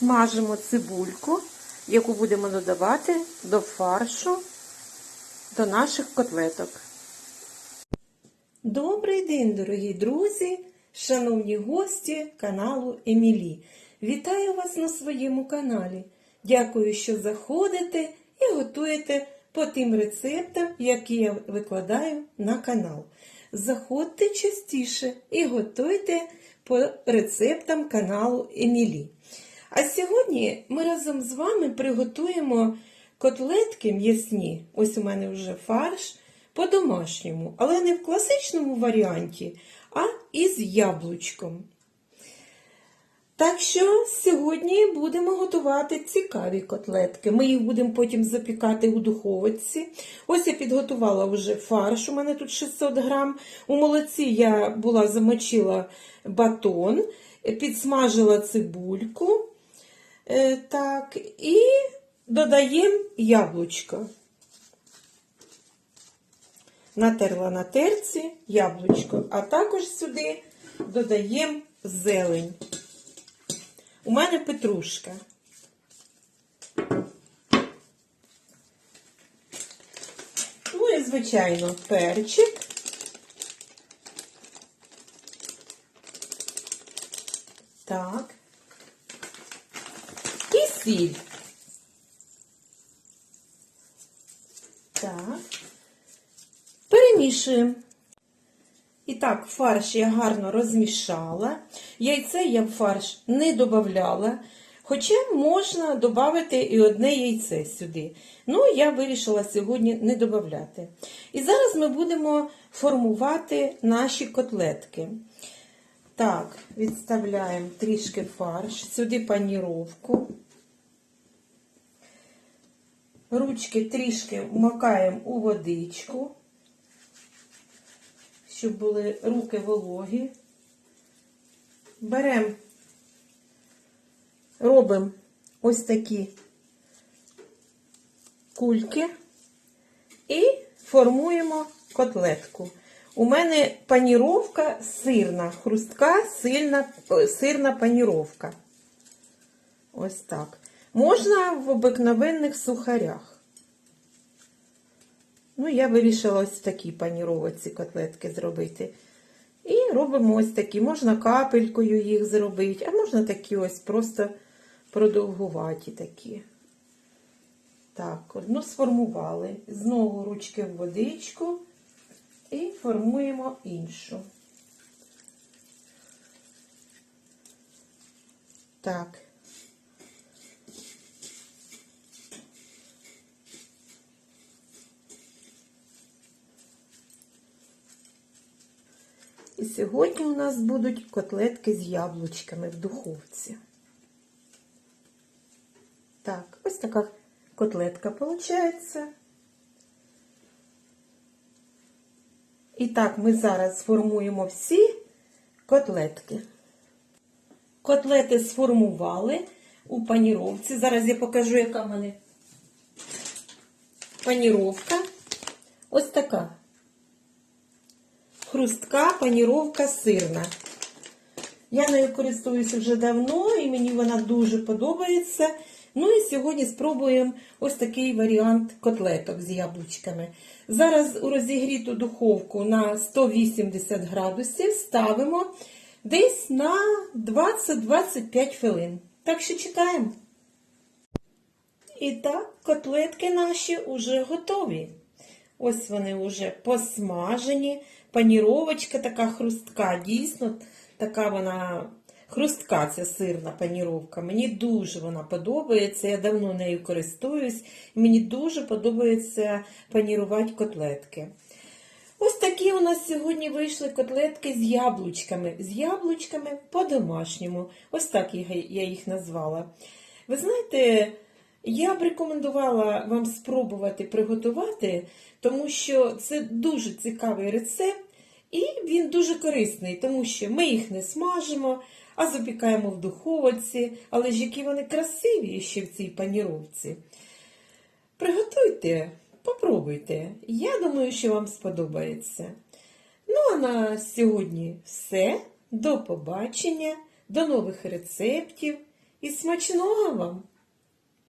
смажимо цибульку, яку будемо додавати до фаршу до наших котлеток. Добрий день, дорогі друзі, шановні гості каналу Емілі. Вітаю вас на своєму каналі. Дякую, що заходите і готуєте по тим рецептам, які я викладаю на канал. Заходьте частіше і готуйте по рецептам каналу Емілі. А сьогодні ми разом з вами приготуємо котлетки м'ясні. Ось у мене вже фарш по-домашньому, але не в класичному варіанті, а із яблучком. Так що сьогодні будемо готувати цікаві котлетки. Ми їх будемо потім запікати у духовці. Ось я підготувала вже фарш, у мене тут 600 грам. У молоці я була замочила батон, підсмажила цибульку. Е, Так, і додаємо яблучко. Натерла на терці яблучко, а також сюди додаємо зелень. У мене петрушка. Ну і, звичайно, перчик. Так. Сіль. Так. Перемішуємо. І так, фарш я гарно розмішала. Яйце я в фарш не додавала. Хоча можна додати і одне яйце сюди. Ну, я вирішила сьогодні не додати. І зараз ми будемо формувати наші котлетки. Так, відставляємо трішки фарш, сюди паніровку. Ручки трішки вмикаємо у водичку щоб були руки вологі. Беремо, робимо ось такі кульки і формуємо котлетку. У мене паніровка сирна, хрустка, сильна, сирна паніровка. Ось так. Можна в обикновенних сухарях. Ну, я вирішила ось в такій паніровці котлетки зробити. І робимо ось такі. Можна капелькою їх зробити, а можна такі ось просто продовгуваті такі. Так, одну сформували. Знову ручки в водичку і формуємо іншу. Так. І сьогодні у нас будуть котлетки з яблучками в духовці. Так, ось така котлетка виходить. І так, ми зараз сформуємо всі котлетки. Котлети сформували у паніровці. Зараз я покажу, яка в мене паніровка. Ось така хрустка паніровка сирна. Я нею користуюся вже давно і мені вона дуже подобається. Ну і сьогодні спробуємо ось такий варіант котлеток з яблучками. Зараз у розігріту духовку на 180 градусів ставимо десь на 20-25 хвилин. Так що чекаємо. І так, котлетки наші вже готові. Ось вони вже посмажені. Паніровочка така хрустка. Дійсно, така вона хрустка, ця сирна паніровка. Мені дуже вона подобається. Я давно нею користуюсь. І Мені дуже подобається панірувати котлетки. Ось такі у нас сьогодні вийшли котлетки з яблучками. З яблучками по-домашньому. Ось так я їх назвала. Ви знаєте. Я б рекомендувала вам спробувати приготувати, тому що це дуже цікавий рецепт, і він дуже корисний, тому що ми їх не смажимо, а запікаємо в духовці, але ж які вони красиві ще в цій паніровці. Приготуйте, попробуйте. Я думаю, що вам сподобається. Ну, а на сьогодні все. До побачення, до нових рецептів І смачного вам!